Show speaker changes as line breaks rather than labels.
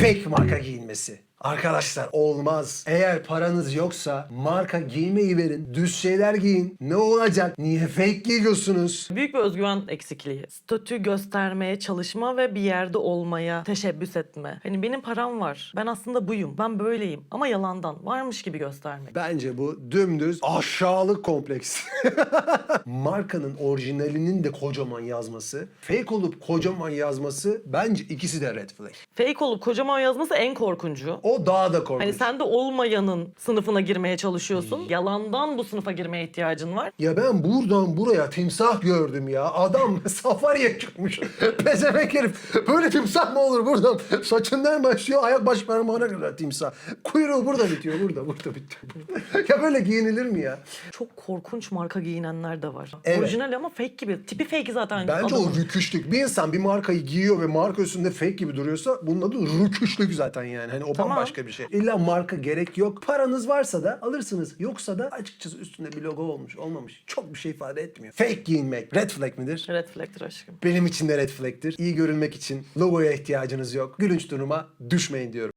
Fake marka giyinmesi. Arkadaşlar olmaz. Eğer paranız yoksa marka giymeyi verin. Düz şeyler giyin. Ne olacak? Niye fake giyiyorsunuz?
Büyük bir özgüven eksikliği. Statü göstermeye çalışma ve bir yerde olmaya teşebbüs etme. Hani benim param var. Ben aslında buyum. Ben böyleyim. Ama yalandan. Varmış gibi göstermek.
Bence bu dümdüz aşağılık kompleks. Markanın orijinalinin de kocaman yazması, fake olup kocaman yazması bence ikisi de red flag.
Fake olup kocaman yazması en korkuncu.
O daha da korkunç.
Hani sen de olmayanın sınıfına girmeye çalışıyorsun. Yalandan bu sınıfa girmeye ihtiyacın var.
Ya ben buradan buraya timsah gördüm ya. Adam safariye çıkmış. Pezevenk herif. Böyle timsah mı olur buradan? Saçından başlıyor ayak baş parmağına kadar timsah. Kuyruğu burada bitiyor. Burada burada bitiyor. ya böyle giyinilir mi ya?
Çok korkunç marka giyinenler de var.
Evet.
Orijinal ama fake gibi. Tipi fake zaten.
Bence
adamın.
o rüküşlük. Bir insan bir markayı giyiyor ve marka üstünde fake gibi duruyorsa bunun adı rüküşlük zaten yani. Hani o
Tamam.
Bambaşka bir şey. İlla marka gerek yok. Paranız varsa da alırsınız. Yoksa da açıkçası üstünde bir logo olmuş olmamış. Çok bir şey ifade etmiyor. Fake giyinmek red flag midir?
Red flag'tir aşkım.
Benim için de red flag'tir. İyi görünmek için logoya ihtiyacınız yok. Gülünç duruma düşmeyin diyorum.